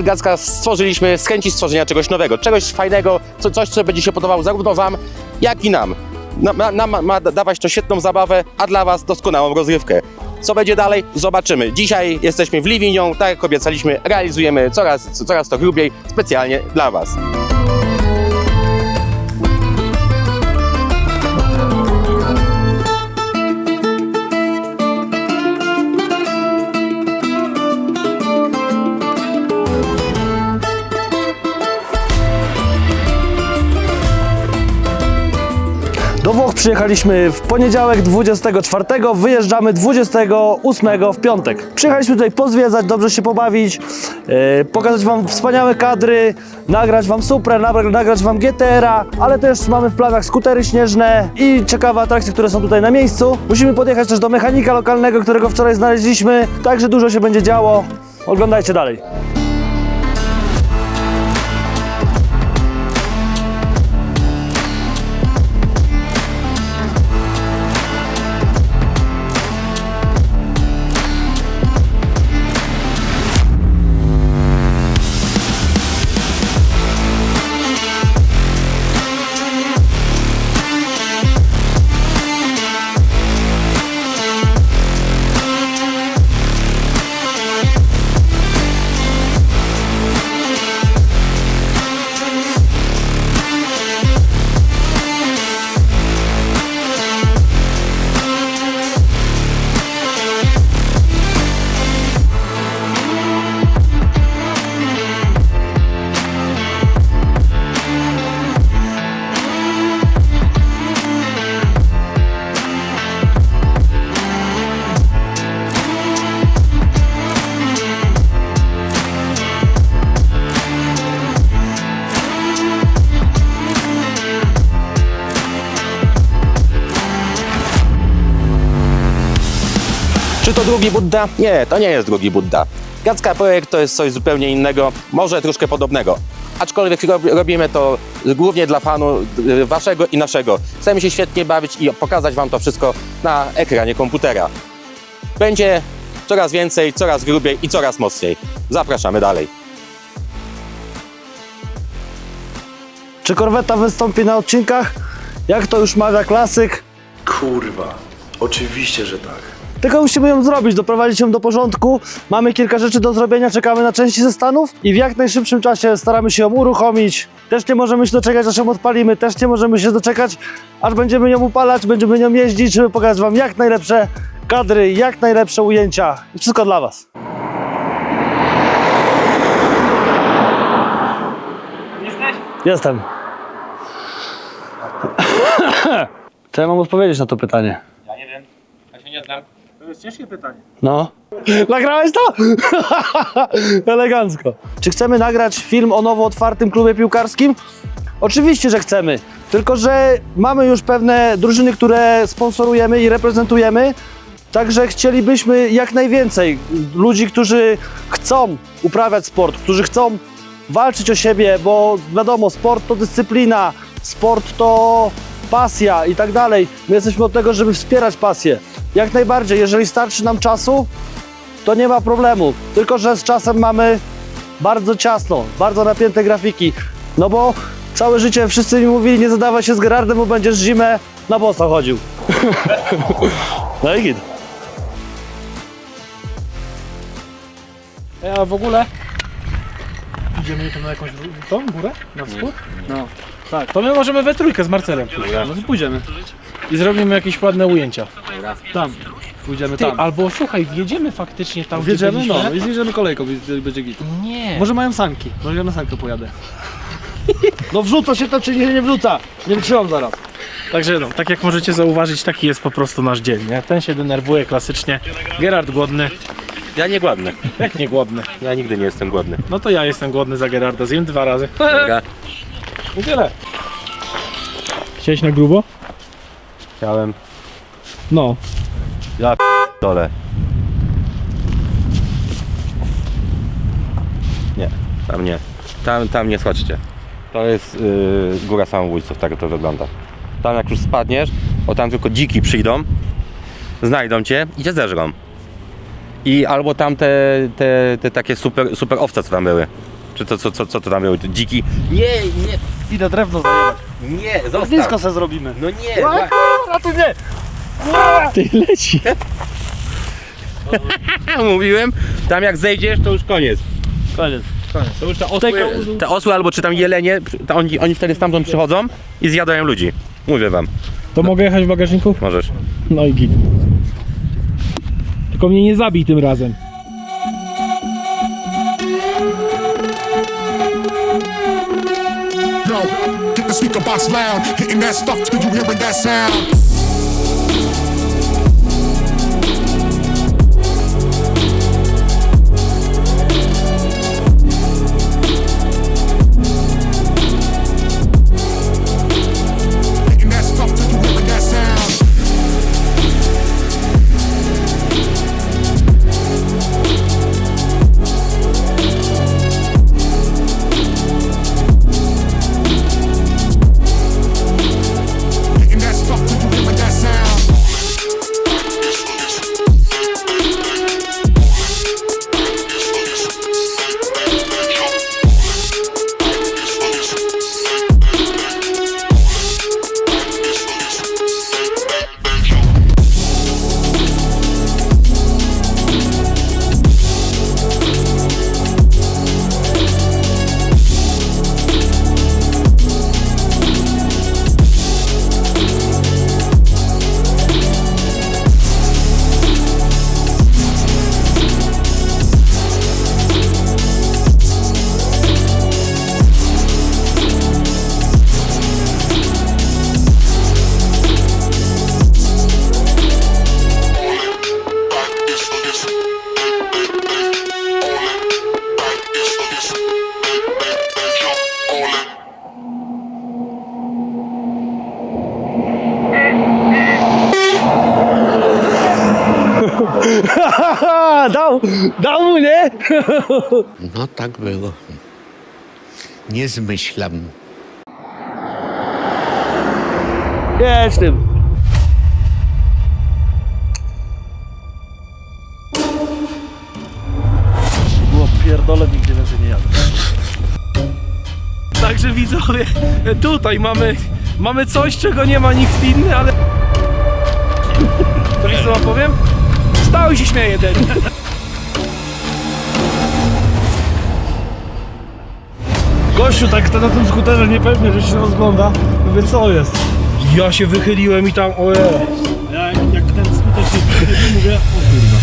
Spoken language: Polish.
Projekt stworzyliśmy z chęci stworzenia czegoś nowego, czegoś fajnego, co, coś, co będzie się podobało zarówno Wam, jak i nam. Nam ma, dawać to świetną zabawę, a dla Was doskonałą rozrywkę. Co będzie dalej? Zobaczymy. Dzisiaj jesteśmy w Livignon, tak jak obiecaliśmy, realizujemy coraz, coraz to grubiej, specjalnie dla Was. Przyjechaliśmy w poniedziałek 24, wyjeżdżamy 28 w piątek. Przyjechaliśmy tutaj pozwiedzać, dobrze się pobawić, e, pokazać Wam wspaniałe kadry, nagrać Wam nagra- nagrać Wam GTR-a, ale też mamy w planach skutery śnieżne i ciekawe atrakcje, które są tutaj na miejscu. Musimy podjechać też do mechanika lokalnego, którego wczoraj znaleźliśmy, także dużo się będzie działo. Oglądajcie dalej. To drugi Budda? Nie, to nie jest drugi Budda. Gacka Projekt to jest coś zupełnie innego, może troszkę podobnego. Aczkolwiek rob- robimy to głównie dla fanu y, waszego i naszego. Chcemy się świetnie bawić i pokazać wam to wszystko na ekranie komputera. Będzie coraz więcej, coraz grubiej i coraz mocniej. Zapraszamy dalej. Czy korweta wystąpi na odcinkach? Jak to już mawia klasyk, Kurwa, oczywiście, że tak. Tylko musimy ją zrobić, doprowadzić ją do porządku. Mamy kilka rzeczy do zrobienia, czekamy na części ze Stanów i w jak najszybszym czasie staramy się ją uruchomić. Też nie możemy się doczekać, aż ją odpalimy, też nie możemy się doczekać, aż będziemy nią upalać, będziemy nią jeździć, żeby pokazać Wam jak najlepsze kadry, jak najlepsze ujęcia. I wszystko dla Was. Jesteś? Jestem. Co ja mam odpowiedzieć na to pytanie? Ja nie wiem. Ja się nie znam. To jest ciężkie pytanie. No. Nagrałeś to? Elegancko. Czy chcemy nagrać film o nowo otwartym klubie piłkarskim? Oczywiście, że chcemy. Tylko, że mamy już pewne drużyny, które sponsorujemy i reprezentujemy. Także chcielibyśmy jak najwięcej ludzi, którzy chcą uprawiać sport, którzy chcą walczyć o siebie, bo wiadomo, sport to dyscyplina, sport to pasja i tak dalej. My jesteśmy od tego, żeby wspierać pasję. Jak najbardziej, jeżeli starczy nam czasu, to nie ma problemu. Tylko, że z czasem mamy bardzo ciasno, bardzo napięte grafiki. No bo całe życie wszyscy mi mówili, nie zadawaj się z Gerardem, bo będziesz zimę na boso chodził. no i git. A w ogóle... Idziemy tam na jakąś tą górę? Na wschód? No, tak. To my możemy we trójkę z Marcelem. No to pójdziemy. I zrobimy jakieś ładne ujęcia. Tam. Pójdziemy Ty, tam. albo słuchaj, wjedziemy faktycznie tam, Wjedziemy, gdzie no byliśmy. i zjedziemy kolejką, więc będzie git. Nie. Może mają sanki, może ja na sankę pojadę. No wrzuca się to, czy nie, nie wrzuca? Nie wytrzymam zaraz. Także no, tak jak możecie zauważyć, taki jest po prostu nasz dzień, nie? Ten się denerwuje klasycznie. Gerard głodny. Ja nie głodny. Jak nie głodny? Ja nigdy nie jestem głodny. No to ja jestem głodny za Gerarda, zjem dwa razy. Dobra. I tyle. Chciałeś na grubo? Chciałem. No. Ja dole. Nie, tam nie. Tam, tam nie schodźcie. To jest yy, góra samobójców, tak to wygląda. Tam jak już spadniesz, o tam tylko dziki przyjdą, znajdą cię i cię zeżrą. i albo tam te, te, te takie super, super owce, co tam były. Czy to, co, co, co to tam były? Dziki? Nie, nie, Idę drewno zajebać. nie, zostaw. Blisko se zrobimy. No nie, tu nie! Ty leci. mówiłem, tam jak zejdziesz, to już koniec. Koniec. To już ta osły... Te osły albo czy tam jelenie, to oni, oni wtedy stamtąd przychodzą i zjadają ludzi. Mówię wam, To mogę jechać w bagażniku? możesz. No i git. Tylko mnie nie zabij tym razem. The speaker box loud, hitting that stuff till you hearing that sound. Dał, dał mu, nie? No tak było. Nie zmyślam. Jedź tym. Było pierdolę, nigdzie więcej nie jadę. Także widzowie, tutaj mamy, mamy coś, czego nie ma nikt inny, ale... To wiesz co wam powiem? Stał i się śmieje ten. Gościu tak na tym skuterze niepewnie, że się rozgląda. Mówię, co jest? Ja się wychyliłem i tam, ojej. Ja jak ten skuter się wychylił, mówię, o kurwa.